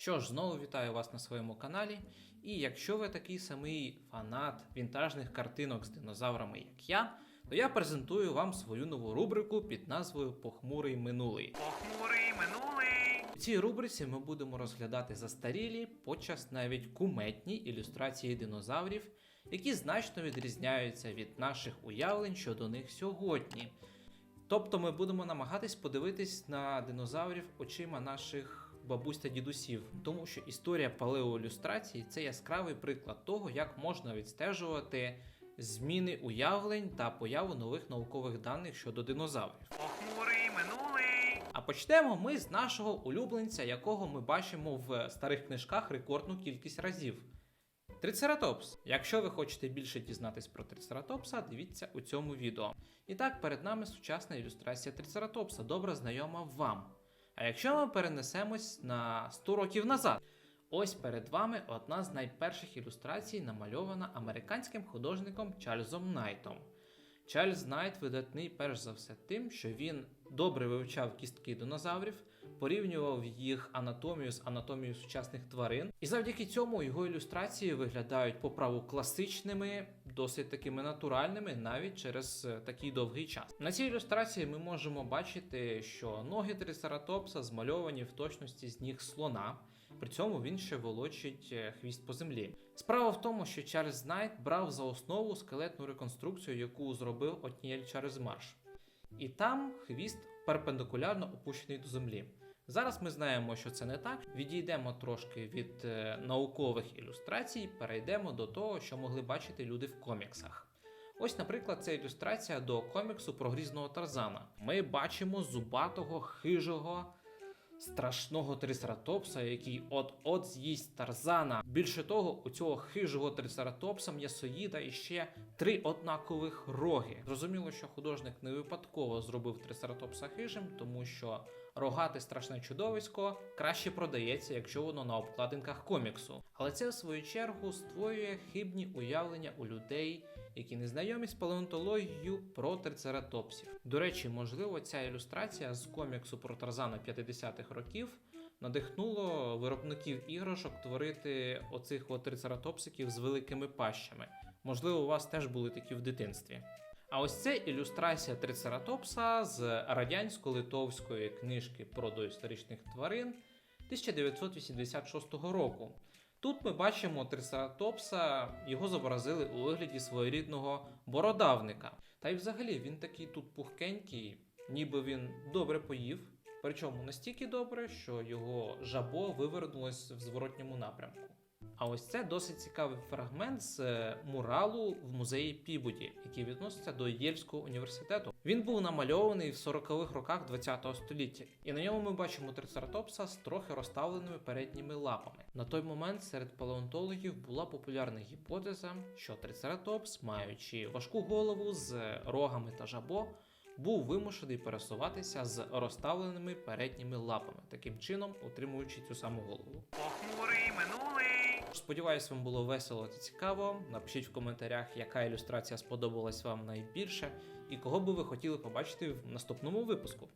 Що ж, знову вітаю вас на своєму каналі. І якщо ви такий самий фанат вінтажних картинок з динозаврами, як я, то я презентую вам свою нову рубрику під назвою Похмурий минулий. Похмурий минулий. У цій рубриці ми будемо розглядати застарілі, подчас навіть куметні ілюстрації динозаврів, які значно відрізняються від наших уявлень щодо них сьогодні. Тобто ми будемо намагатись подивитись на динозаврів очима наших бабусь та дідусів, тому що історія палеоілюстрації це яскравий приклад того, як можна відстежувати зміни уявлень та появу нових наукових даних щодо динозаврів. Похмурий минулий. А почнемо ми з нашого улюбленця, якого ми бачимо в старих книжках рекордну кількість разів. Трицератопс. Якщо ви хочете більше дізнатись про трицератопса, дивіться у цьому відео. І так, перед нами сучасна ілюстрація трицератопса, добре знайома вам. А якщо ми перенесемось на 100 років назад, ось перед вами одна з найперших ілюстрацій, намальована американським художником Чарльзом Найтом. Чарльз Найт видатний перш за все тим, що він добре вивчав кістки динозаврів, порівнював їх анатомію з анатомією сучасних тварин, і завдяки цьому його ілюстрації виглядають по праву класичними, досить такими натуральними, навіть через е, такий довгий час. На цій ілюстрації ми можемо бачити, що ноги трицератопса змальовані в точності з ніг слона. При цьому він ще волочить е, хвіст по землі. Справа в тому, що Чарльз Найт брав за основу скелетну реконструкцію, яку зробив Отніель Чарльз Марш. І там хвіст перпендикулярно опущений до землі. Зараз ми знаємо, що це не так. Відійдемо трошки від е, наукових ілюстрацій, перейдемо до того, що могли бачити люди в коміксах. Ось, наприклад, це ілюстрація до коміксу про грізного Тарзана. Ми бачимо зубатого, хижого, страшного трицератопса, який от-от з'їсть Тарзана. Більше того, у цього хижого трицератопса м'ясоїда іще три однакових роги. Зрозуміло, що художник не випадково зробив трицератопса хижим, тому що рогате страшне чудовисько краще продається, якщо воно на обкладинках коміксу. Але це в свою чергу створює хибні уявлення у людей, які не знайомі з палеонтологією про трицератопсів. До речі, можливо, ця ілюстрація з коміксу про Тарзана 50-х років надихнуло виробників іграшок творити оцих от трицератопсиків з великими пащами. Можливо, у вас теж були такі в дитинстві. А ось це ілюстрація трицератопса з радянсько-литовської книжки про доісторичних тварин 1986 року. Тут ми бачимо трицератопса, його зобразили у вигляді своєрідного бородавника. Та й взагалі він такий тут пухкенький, ніби він добре поїв. Причому настільки добре, що його жабо вивернулось в зворотньому напрямку. А ось це досить цікавий фрагмент з е, муралу в музеї Пібуді, який відноситься до Єльського університету. Він був намальований в 40-х роках ХХ століття, і на ньому ми бачимо трицератопса з трохи розставленими передніми лапами. На той момент серед палеонтологів була популярна гіпотеза, що трицератопс, маючи важку голову з рогами та жабо, був вимушений пересуватися з розставленими передніми лапами, таким чином утримуючи цю саму голову. Похмурий минулий. Сподіваюсь, вам було весело та цікаво. Напишіть в коментарях, яка ілюстрація сподобалась вам найбільше, і кого би ви хотіли побачити в наступному випуску.